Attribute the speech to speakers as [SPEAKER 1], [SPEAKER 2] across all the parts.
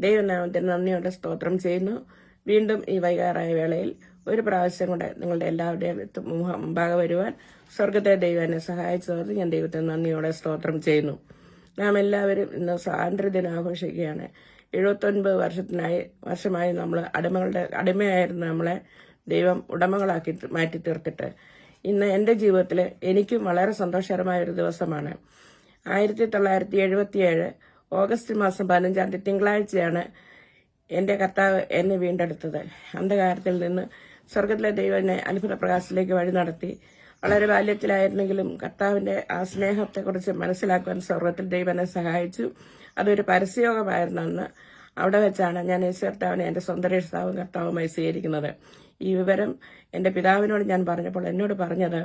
[SPEAKER 1] ദൈവനാമത്തിന് നന്ദിയോടെ സ്തോത്രം ചെയ്യുന്നു. വീണ്ടും ഈ വൈകാറായ വേളയിൽ ഒരു പ്രാവശ്യം കൂടെ നിങ്ങളുടെ എല്ലാവരുടെയും മുമ്പാകെ വരുവാൻ സ്വർഗത്തെ ദൈവം എന്നെ ഞാൻ ദൈവത്തെ നന്ദിയോടെ സ്തോത്രം ചെയ്യുന്നു. നാം എല്ലാവരും ഇന്ന് സ്വാതന്ത്ര്യദിനം ആഘോഷിക്കുകയാണ്. എഴുപത്തൊൻപത് വർഷത്തിനായി വർഷമായി നമ്മൾ അടിമകളുടെ അടിമയായിരുന്നു നമ്മളെ ദൈവം ഉടമകളാക്കി മാറ്റി തീർത്തിട്ട്. ഇന്ന് എന്റെ ജീവിതത്തിൽ എനിക്കും വളരെ സന്തോഷകരമായ ഒരു ദിവസമാണ്. ആയിരത്തി തൊള്ളായിരത്തി എഴുപത്തിയേഴ് ഓഗസ്റ്റ് മാസം പതിനഞ്ചാം തീയതി തിങ്കളാഴ്ചയാണ് എന്റെ കർത്താവ് എന്നെ വീണ്ടെടുത്തത്. അന്ധകാരത്തിൽ നിന്ന് സ്വർഗത്തിലെ ദൈവനെ എന്നെ അത്ഭുത പ്രകാശത്തിലേക്ക് വഴി നടത്തി. വളരെ ബാല്യത്തിലായിരുന്നെങ്കിലും കർത്താവിന്റെ ആ സ്നേഹത്തെക്കുറിച്ച് മനസ്സിലാക്കുവാൻ സ്വർഗത്തിൽ ദൈവനെ സഹായിച്ചു. അതൊരു പരസ്യയോഗമായിരുന്നു അന്ന് അവിടെ വെച്ചാണ് ഞാൻ യേശു കർത്താവിനെ എന്റെ സ്വന്തം രക്ഷിതാവും കർത്താവുമായി സ്വീകരിക്കുന്നത്. ഈ വിവരം എന്റെ പിതാവിനോട് ഞാൻ പറഞ്ഞപ്പോൾ എന്നോട് പറഞ്ഞത്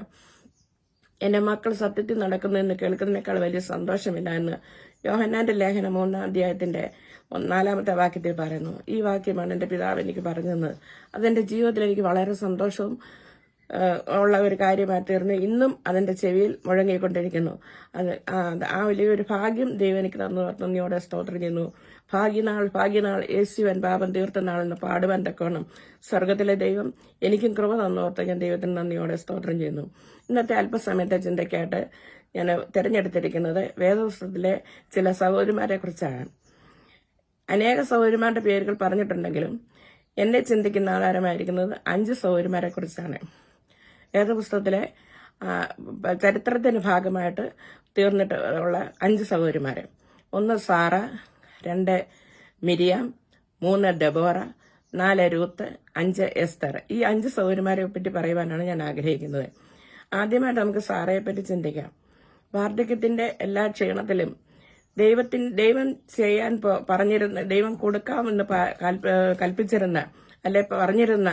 [SPEAKER 1] എന്റെ മക്കൾ സത്യത്തിൽ നടക്കുന്നതെന്ന് കേൾക്കുന്നതിനേക്കാൾ വലിയ സന്തോഷമില്ല എന്ന് യോഹന്നാന്റെ ലേഖനം മൂന്നാം അധ്യായത്തിന്റെ ഒന്നാലാമത്തെ വാക്യത്തിൽ പറയുന്നു ഈ വാക്യമാണ് എന്റെ പിതാവ് എനിക്ക് പറഞ്ഞത് അതെന്റെ ജീവിതത്തിൽ എനിക്ക് വളരെ സന്തോഷവും ഉള്ള ഒരു കാര്യമായി തീർന്നു. ഇന്നും അതെന്റെ ചെവിയിൽ മുഴങ്ങിക്കൊണ്ടിരിക്കുന്നു. അത് ആ വലിയൊരു ഭാഗ്യം ദൈവം എനിക്ക് തന്നു. നന്ദിയോടെ സ്തോത്രം ചെയ്യുന്നു. ഭാഗ്യനാൾ ഭാഗ്യനാൾ യേശുവൻ പാപം തീർത്ത നാളെന്ന് പാടുവാൻ തക്കോണം സ്വർഗത്തിലെ ദൈവം എനിക്കും കൃപ തന്നോർത്ത് ഞാൻ ദൈവത്തിന് നന്ദിയോടെ സ്തോത്രം ചെയ്യുന്നു. ഇന്നത്തെ അല്പസമയത്തെ ചിന്തയ്ക്കായിട്ട് ഞാൻ തിരഞ്ഞെടുത്തിരിക്കുന്നത് വേദപുസ്തകത്തിലെ ചില സഹോദരിമാരെ കുറിച്ചാണ് അനേക സഹോദരിമാരുടെ പേരുകൾ പറഞ്ഞിട്ടുണ്ടെങ്കിലും എന്നെ ചിന്തിക്കുന്ന ആധാരമായിരിക്കുന്നത് അഞ്ച് സഹോദരിമാരെ കുറിച്ചാണ് വേദപുസ്തകത്തിലെ ചരിത്രത്തിന്റെ ഭാഗമായിട്ട് തീർന്നിട്ട് ഉള്ള അഞ്ച് സഹോദരിമാർ ഒന്ന് സാറ രണ്ട് മിരിയാം മൂന്ന് ഡെബോറ നാല് രൂത്ത് അഞ്ച് എസ്തർ. ഈ അഞ്ച് സൗകര്യമാരെ പറ്റി പറയുവാനാണ് ഞാൻ ആഗ്രഹിക്കുന്നത്. ആദ്യമായിട്ട് നമുക്ക് സാറയെ പറ്റി ചിന്തിക്കാം. വാർദ്ധക്യത്തിന്റെ എല്ലാ ക്ഷീണത്തിലും ദൈവത്തിന് ദൈവം ചെയ്യാൻ പറഞ്ഞിരുന്ന ദൈവം കൊടുക്കാമെന്ന് കൽപ്പിച്ചിരുന്ന അല്ലെ പറഞ്ഞിരുന്ന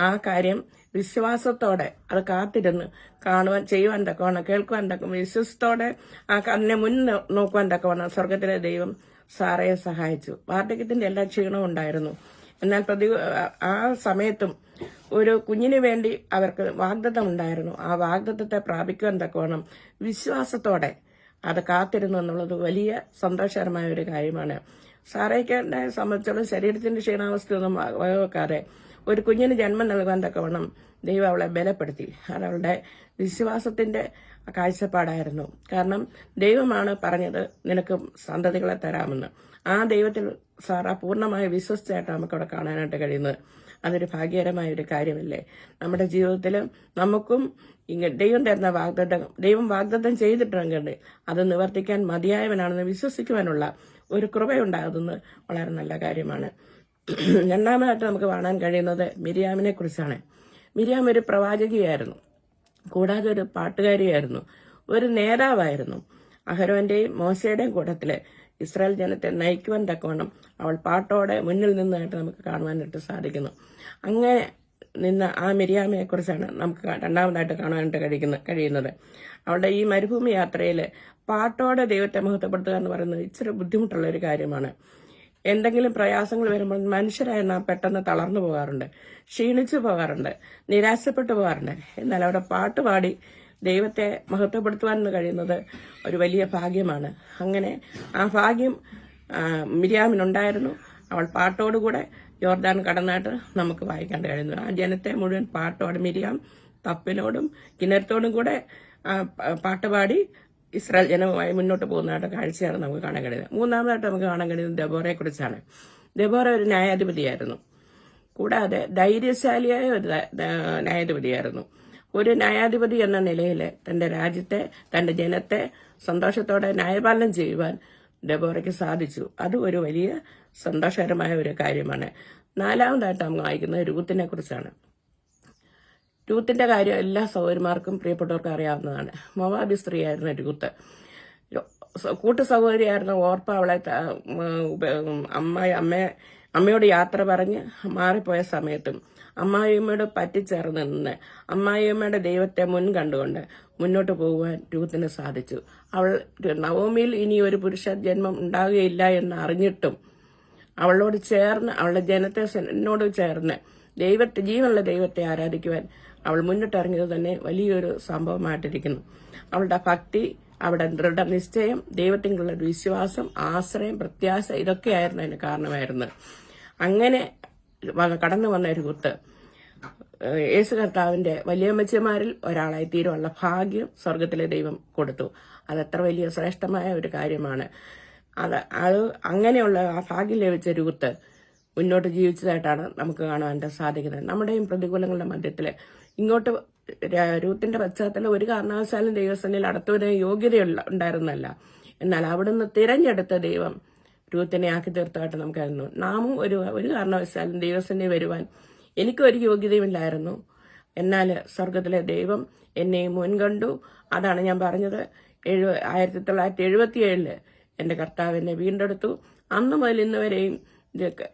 [SPEAKER 1] ആ കാര്യം വിശ്വാസത്തോടെ അത് കാത്തിരുന്ന് കാണുവാൻ ചെയ്യുവാൻ തക്കവണ്ണം കേൾക്കുവാൻ തക്ക വിശ്വസത്തോടെ ആ അതിനെ മുൻ നോക്കുവാൻ തക്കവണ്ണം സ്വർഗത്തിലെ ദൈവം സാറയെ സഹായിച്ചു. വാർദ്ധക്യത്തിന്റെ എല്ലാ ക്ഷീണവും ഉണ്ടായിരുന്നു. എന്നാൽ പ്രതി ആ സമയത്തും ഒരു കുഞ്ഞിന് വേണ്ടി അവർക്ക് വാഗ്ദത്തം ഉണ്ടായിരുന്നു ആ വാഗ്ദത്തത്തെ പ്രാപിക്കുവാൻ തക്കവണ്ണം വിശ്വാസത്തോടെ അത് കാത്തിരുന്നു എന്നുള്ളത് വലിയ സന്തോഷകരമായ ഒരു കാര്യമാണ്. സാറയ്ക്കനെ സംബന്ധിച്ചോളം ശരീരത്തിന്റെ ക്ഷീണാവസ്ഥയൊന്നും വകവെക്കാതെ ഒരു കുഞ്ഞിന് ജന്മം നൽകാൻ തക്കവണ്ണം ദൈവം അവളെ ബലപ്പെടുത്തി. അതവളുടെ വിശ്വാസത്തിന്റെ കാഴ്ചപ്പാടായിരുന്നു. കാരണം ദൈവമാണ് പറഞ്ഞത് നിനക്ക് സന്തതികളെ തരാമെന്ന്. ആ ദൈവത്തിൽ സാറ പൂർണമായി വിശ്വസിച്ചായിട്ട് നമുക്ക് കാണാനായിട്ട് കഴിയുന്നത്. അതൊരു ഭാഗ്യകരമായ ഒരു കാര്യമല്ലേ? നമ്മുടെ ജീവിതത്തിൽ നമുക്കും ഇങ്ങനെ ദൈവം തരുന്ന വാഗ്ദത്തം ദൈവം വാഗ്ദത്തം ചെയ്തിട്ടുണ്ടെങ്കിൽ അത് നിവർത്തിക്കാൻ മതിയായവനാണെന്ന് വിശ്വസിക്കുവാനുള്ള ഒരു കൃപയുണ്ടാകുന്നത് വളരെ നല്ല കാര്യമാണ്. രണ്ടാമതായിട്ട് നമുക്ക് കാണാൻ കഴിയുന്നത് മിരിയാമിനെ കുറിച്ചാണ് മിരിയാം ഒരു പ്രവാചകിയായിരുന്നു. കൂടാതെ ഒരു പാട്ടുകാരിയായിരുന്നു. ഒരു നേതാവായിരുന്നു. അഹരോന്റെയും മോശയുടെയും കൂട്ടത്തിൽ ഇസ്രായേൽ ജനത്തെ നയിക്കുവാൻ തക്കവണ്ണം അവൾ പാട്ടോടെ മുന്നിൽ നിന്നായിട്ട് നമുക്ക് കാണുവാനായിട്ട് സാധിക്കുന്നു. അങ്ങനെ നിന്ന് ആ മിരിയാമിനെ കുറിച്ചാണ് നമുക്ക് രണ്ടാമതായിട്ട് കാണുവാനായിട്ട് കഴിക്കുന്ന കഴിയുന്നത്. അവളുടെ ഈ മരുഭൂമി യാത്രയിൽ പാട്ടോടെ ദൈവത്തെ മഹത്വപ്പെടുത്തുക എന്ന് പറയുന്നത് ഇച്ചിരി ബുദ്ധിമുട്ടുള്ള ഒരു കാര്യമാണ്. എന്തെങ്കിലും പ്രയാസങ്ങൾ വരുമ്പോൾ മനുഷ്യരായ നാം പെട്ടെന്ന് തളർന്നു പോകാറുണ്ട് ക്ഷീണിച്ചു പോകാറുണ്ട് നിരാശപ്പെട്ടു പോകാറുണ്ട്. എന്നാൽ അവിടെ പാട്ട് പാടി ദൈവത്തെ മഹത്വപ്പെടുത്തുവാൻ കഴിയുന്നത് ഒരു വലിയ ഭാഗ്യമാണ്. അങ്ങനെ ആ ഭാഗ്യം മിരിയാമിനുണ്ടായിരുന്നു. അവൾ പാട്ടോടുകൂടെ യോർദാൻ കടന്നായിട്ട് നമുക്ക് വായിക്കാൻ കഴിയുന്നു. ആ ജനത്തെ മുഴുവൻ പാട്ടോട് മിരിയാം തപ്പിനോടും കിണരത്തോടും കൂടെ പാട്ടുപാടി ഇസ്രായേൽ ജനവുമായി മുന്നോട്ട് പോകുന്നതായിട്ട് കാഴ്ചയാണ് നമുക്ക് കാണാൻ കഴിയുന്നത്. മൂന്നാമതായിട്ട് നമുക്ക് കാണാൻ കഴിയുന്നത് ദബോറയെ കുറിച്ചാണ് ദബോറ ഒരു ന്യായാധിപതിയായിരുന്നു. കൂടാതെ ധൈര്യശാലിയായ ഒരു ന്യായാധിപതിയായിരുന്നു. ഒരു ന്യായാധിപതി എന്ന നിലയിൽ തന്റെ രാജ്യത്തെ തന്റെ ജനത്തെ സന്തോഷത്തോടെ ന്യായപാലനം ചെയ്യുവാൻ ഡെബോറയ്ക്ക് സാധിച്ചു. അത് ഒരു വലിയ സന്തോഷകരമായ ഒരു കാര്യമാണ്. നാലാമതായിട്ട് നമ്മൾ വായിക്കുന്നത് രൂത്തിനെ കുറിച്ചാണ് രൂത്തിന്റെ കാര്യം എല്ലാ സഹോദരിമാർക്കും പ്രിയപ്പെട്ടവർക്കും അറിയാവുന്നതാണ്. മൊവാബി സ്ത്രീയായിരുന്നു രൂത്ത്. കൂട്ടു സഹോദരിയായിരുന്ന ഓർപ്പ അവളെ അമ്മ അമ്മ അമ്മയെ അമ്മയോട് യാത്ര പറഞ്ഞ് മാറിപ്പോയ സമയത്തും അമ്മായിയമ്മയോട് പറ്റിച്ചേർന്ന് നിന്ന് അമ്മായിയമ്മയുടെ ദൈവത്തെ മുൻ കണ്ടുകൊണ്ട് മുന്നോട്ട് പോകുവാൻ രൂത്തിന് സാധിച്ചു. അവൾ നവോമിയിൽ ഇനി ഒരു പുരുഷ ജന്മം ഉണ്ടാകുകയില്ല എന്ന് അറിഞ്ഞിട്ടും അവളോട് ചേർന്ന് അവളുടെ ജനത്തെ എന്നോട് ചേർന്ന് ദൈവത്തെ ജീവനുള്ള ദൈവത്തെ ആരാധിക്കുവാൻ അവൾ മുന്നിട്ടിറങ്ങിയത് തന്നെ വലിയൊരു സംഭവമായിട്ടിരിക്കുന്നു. അവളുടെ ഭക്തി അവിടെ ദൃഢനിശ്ചയം ദൈവത്തിനുള്ള വിശ്വാസം ആശ്രയം പ്രത്യാശ ഇതൊക്കെയായിരുന്നു അതിന് കാരണമായിരുന്നത്. അങ്ങനെ കടന്നു വന്ന ഒരു കുത്ത്. യേശു കർത്താവിന്റെ വലിയമ്മച്ചിമാരിൽ ഒരാളായി തീരുവാനുള്ള ഭാഗ്യം സ്വർഗത്തിലെ ദൈവം കൊടുത്തു. അതത്ര വലിയ ശ്രേഷ്ഠമായ ഒരു കാര്യമാണ്. അത് അത് അങ്ങനെയുള്ള ആ ഭാഗ്യം ലഭിച്ച ഒരു കുത്ത് മുന്നോട്ട് ജീവിച്ചതായിട്ടാണ് നമുക്ക് കാണാൻ സാധിക്കുന്നത്. നമ്മുടെയും പ്രതികൂലങ്ങളുടെ മധ്യത്തിൽ ഇങ്ങോട്ട് രൂത്തിന്റെ പശ്ചാത്തലം ഒരു കാരണവശാലും ദൈവസേനയിൽ അടുത്തവരെ യോഗ്യതയുള്ള ഉണ്ടായിരുന്നല്ല. എന്നാൽ അവിടുന്ന് തിരഞ്ഞെടുത്ത ദൈവം രൂത്തിനെ ആക്കി തീർത്തതായിട്ട് നമുക്കായിരുന്നു നാമും ഒരു ഒരു കാരണവശാലും ദൈവസന്നെ വരുവാൻ എനിക്കൊരു യോഗ്യതയുമില്ലായിരുന്നു. എന്നാൽ സ്വർഗത്തിലെ ദൈവം എന്നെ മുൻകണ്ടു. അതാണ് ഞാൻ പറഞ്ഞത്. എഴു ആയിരത്തി തൊള്ളായിരത്തി എഴുപത്തി ഏഴിൽ എന്റെ കർത്താവ് എന്നെ വീണ്ടെടുത്തു. അന്ന് മുതൽ ഇന്ന് വരെയും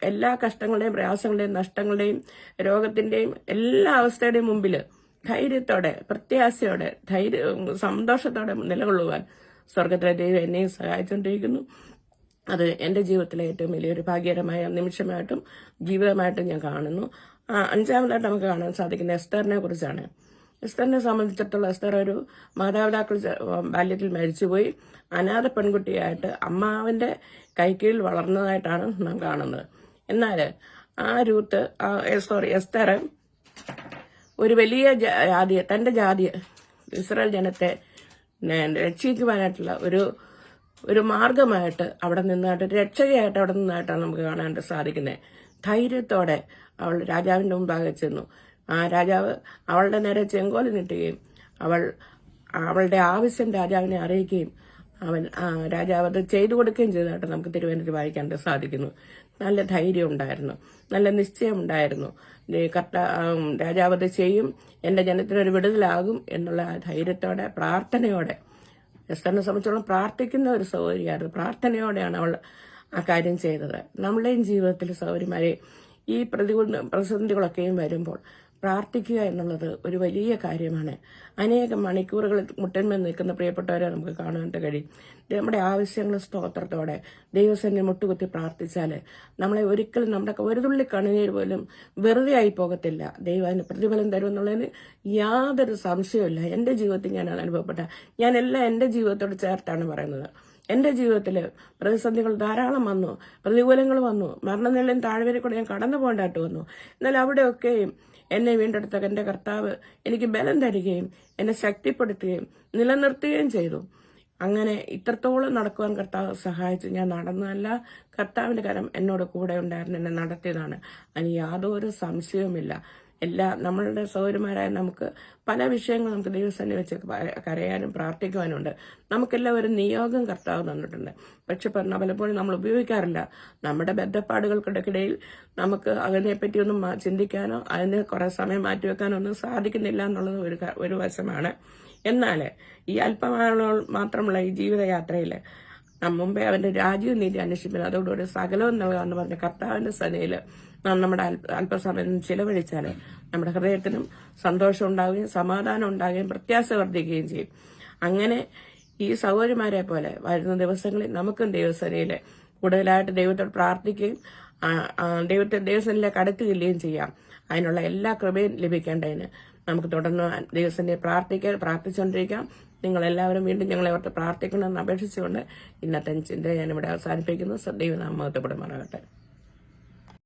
[SPEAKER 1] എല്ലാ കഷ്ടങ്ങളുടെയും പ്രയാസങ്ങളുടെയും നഷ്ടങ്ങളുടെയും രോഗത്തിന്റെയും എല്ലാ അവസ്ഥയുടെയും മുമ്പിൽ ധൈര്യത്തോടെ പ്രത്യാശയോടെ ധൈര്യ സന്തോഷത്തോടെ നിലകൊള്ളുവാൻ സ്വർഗത്തിലെ ദൈവം എന്നെയും സഹായിച്ചുകൊണ്ടിരിക്കുന്നു അത് എന്റെ ജീവിതത്തിലെ ഏറ്റവും വലിയൊരു ഭാഗ്യകരമായ നിമിഷമായിട്ടും ജീവിതമായിട്ടും ഞാൻ കാണുന്നു. അഞ്ചാമതായിട്ട് നമുക്ക് കാണാൻ സാധിക്കുന്ന എസ്തറിനെ കുറിച്ചാണ്. എസ്തറിനെ സംബന്ധിച്ചിടത്തോളം എസ്തർ ഒരു മാതാപിതാക്കൾ ബാല്യത്തിൽ മരിച്ചുപോയി. അനാഥ പെൺകുട്ടിയായിട്ട് അമ്മാവിന്റെ കൈക്കീഴിൽ വളർന്നതായിട്ടാണ് നാം കാണുന്നത്. എന്നാൽ ആ രൂത്ത് സോറി എസ്തർ ഒരു വലിയ ജാതിയെ തന്റെ ജാതിയെ ഇസ്രായേൽ ജനത്തെ രക്ഷിക്കുവാനായിട്ടുള്ള ഒരു ഒരു മാർഗമായിട്ട് അവിടെ നിന്നായിട്ട് രക്ഷകയായിട്ട് അവിടെ നിന്നായിട്ടാണ് നമുക്ക് കാണാനായിട്ട് സാധിക്കുന്നത്. ധൈര്യത്തോടെ അവൾ രാജാവിന്റെ മുമ്പാകെ ചെന്നു. ആ രാജാവ് അവളുടെ നേരെ ചെങ്കോൽ നീട്ടുകയും അവൾ അവളുടെ ആവശ്യം രാജാവിനെ അറിയിക്കുകയും അവൻ രാജാവ് അത് ചെയ്തു കൊടുക്കുകയും ചെയ്തതായിട്ട് നമുക്ക് തിരുവനന്തപുരത്ത് വായിക്കാനായിട്ട് സാധിക്കുന്നു. നല്ല ധൈര്യം ഉണ്ടായിരുന്നു. നല്ല നിശ്ചയം ഉണ്ടായിരുന്നു. കർത്ത രാജാവ് അത് ചെയ്യും എന്റെ ജനത്തിനൊരു വിടുതലാകും എന്നുള്ള ധൈര്യത്തോടെ പ്രാർത്ഥനയോടെ എസ്തറിനെ സംബന്ധിച്ചോളം പ്രാർത്ഥിക്കുന്ന ഒരു സൗകര്യമായിരുന്നു. പ്രാർത്ഥനയോടെയാണ് അവൾ ആ കാര്യം ചെയ്തത്. നമ്മുടെയും ജീവിതത്തിൽ സൗകര്യമാരെ ഈ പ്രതികൂല പ്രതിസന്ധികളൊക്കെയും വരുമ്പോൾ പ്രാർത്ഥിക്കുക എന്നുള്ളത് ഒരു വലിയ കാര്യമാണ്. അനേകം മണിക്കൂറുകൾ മുട്ടന്മേൽ നിൽക്കുന്ന പ്രിയപ്പെട്ടവരെ നമുക്ക് കാണാനായിട്ട് കഴിയും. നമ്മുടെ ആവശ്യങ്ങൾ സ്തോത്രത്തോടെ ദൈവസന്നെ മുട്ടുകുത്തി പ്രാർത്ഥിച്ചാൽ നമ്മളെ ഒരിക്കലും നമ്മുടെ ഒരു തുള്ളി കണ്ണുനീര് പോലും വെറുതെ ആയി പോകത്തില്ല. ദൈവം അതിന് പ്രതിഫലം തരും എന്നുള്ളതിന് യാതൊരു സംശയമില്ല എന്റെ ജീവിതത്തിൽ ഞാൻ അനുഭവപ്പെട്ട ഞാൻ എല്ലാം എന്റെ ജീവിതത്തോട് ചേർത്താണ് പറയുന്നത്. എന്റെ ജീവിതത്തിൽ പ്രതിസന്ധികൾ ധാരാളം വന്നു. പ്രതികൂലങ്ങൾ വന്നു. മരണനിലയും താഴ്വരെ കൂടെ ഞാൻ കടന്നു പോകേണ്ടതായിട്ട് വന്നു. എന്നാൽ അവിടെയൊക്കെയും എന്നെ വീണ്ടെടുത്ത എന്റെ കർത്താവ് എനിക്ക് ബലം തരികയും എന്നെ ശക്തിപ്പെടുത്തുകയും നിലനിർത്തുകയും ചെയ്തു. അങ്ങനെ ഇത്രത്തോളം നടക്കുവാൻ കർത്താവ് സഹായിച്ചു. ഞാൻ നടന്നതല്ല കർത്താവിന്റെ കരം എന്നോട് കൂടെ ഉണ്ടായിരുന്നു എന്നെ നടത്തിയതാണ്. അതിന് യാതൊരു സംശയവുമില്ല. എല്ലാ നമ്മളുടെ സൗകര്യമാരായ നമുക്ക് പല വിഷയങ്ങളും നമുക്ക് ദൈവസന്നെ വെച്ച് കരയാനും പ്രാർത്ഥിക്കുവാനുണ്ട് നമുക്കെല്ലാം ഒരു നിയോഗം കർത്താവ് തന്നിട്ടുണ്ട്. പക്ഷെ പറഞ്ഞാൽ പലപ്പോഴും നമ്മൾ ഉപയോഗിക്കാറില്ല. നമ്മുടെ ബന്ധപ്പാടുകൾക്കിടയ്ക്കിടയിൽ നമുക്ക് അതിനെപ്പറ്റി ഒന്നും ചിന്തിക്കാനോ അതിന് കുറെ സമയം മാറ്റിവെക്കാനോ ഒന്നും സാധിക്കുന്നില്ല എന്നുള്ളത് ഒരു ഒരു വശമാണ്. എന്നാൽ ഈ അല്പമാളുകൾ മാത്രമുള്ള ഈ ജീവിതയാത്രയിൽ മുമ്പേ അവന്റെ രാജ്യവും നീതി അന്വേഷിപ്പിന് അതോടുകൂടി സകലവും നൽകാമെന്ന് പറഞ്ഞ കർത്താവിന്റെ സനയിൽ നാം നമ്മുടെ അല്പ- അല്പസമയം ചിലവഴിച്ചാൽ നമ്മുടെ ഹൃദയത്തിനും സന്തോഷം ഉണ്ടാവുകയും സമാധാനം ഉണ്ടാവുകയും പ്രത്യാശ വർദ്ധിക്കുകയും ചെയ്യും. അങ്ങനെ ഈ സഹോദരിമാരെ പോലെ വരുന്ന ദിവസങ്ങളിൽ നമുക്കും ദൈവസനയിൽ കൂടുതലായിട്ട് ദൈവത്തോട് പ്രാർത്ഥിക്കുകയും ദൈവത്തെ ദൈവസനിലേക്ക് അടുത്തുകയും ചെയ്യാം. അതിനുള്ള എല്ലാ കൃപയും ലഭിക്കേണ്ടതിന് നമുക്ക് തുടർന്ന് ദൈവസനെ പ്രാർത്ഥിക്കാൻ പ്രാർത്ഥിച്ചുകൊണ്ടിരിക്കാം. നിങ്ങൾ എല്ലാവരും വീണ്ടും ഞങ്ങളെ ഓർത്ത് പ്രാർത്ഥിക്കണമെന്ന് അപേക്ഷിച്ചുകൊണ്ട് ഇന്നത്തെ ചിന്ത ഞാനിവിടെ അവസാനിപ്പിക്കുന്നു. ദൈവനാമത്തെ പെടുമാറാകട്ടെ